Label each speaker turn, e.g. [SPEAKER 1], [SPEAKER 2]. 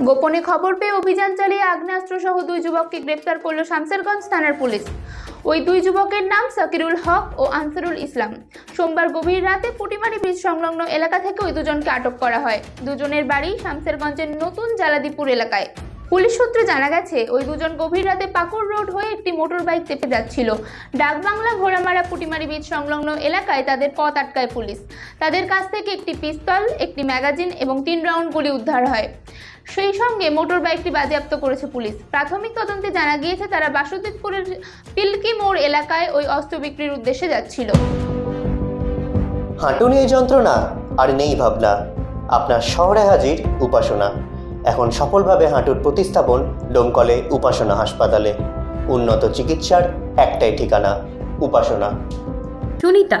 [SPEAKER 1] গোপনে খবর পেয়ে অভিযান চালিয়ে আগ্নেয়াস্ত্র সহ দুই যুবককে গ্রেপ্তার করল শামসেরগঞ্জ থানার পুলিশ। ওই দুই যুবকের নাম সাকিরুল হক ও আনসারুল ইসলাম। সোমবার গভীর রাতে পুটিমারি ব্রিজ সংলগ্ন এলাকা থেকে ওই দুজনকে আটক করা হয়। দুজনের বাড়ি শামসেরগঞ্জের নতুন জালাদিপুর এলাকায়। পুলিশ সূত্রে জানা গেছে, ওই দুজন গভীর রাতে পাকুড় রোড হয়ে একটি মোটর বাইক চেপে যাচ্ছিল। ডাকবাংলা ঘোড়ামারা পুটিমারি বীজ সংলগ্ন এলাকায় তাদের পথ আটকায় পুলিশ। তাদের কাছ থেকে একটি পিস্তল, একটি ম্যাগাজিন এবং তিন রাউন্ড গুলি উদ্ধার হয়। সেই সঙ্গে মোটর বাইকটি বাজেয়াপ্ত করেছে পুলিশ। প্রাথমিক তদন্তে জানা গিয়েছে তারা বাসুদেবপুরের পিলকি মোড় এলাকায় ওই অস্ত্র বিক্রির উদ্দেশ্যে যাচ্ছিল।
[SPEAKER 2] হাঁটু নিয়ে যন্ত্রণা আর নেই ভাবনা। আপনার শহরে হাজির উপাসনা। এখন সফলভাবে হাঁটুর প্রতিস্থাপন ডোমকলে উপাসনা হাসপাতালে। উন্নত চিকিৎসার একটাই ঠিকানা উপাসনা।
[SPEAKER 3] সুনিতা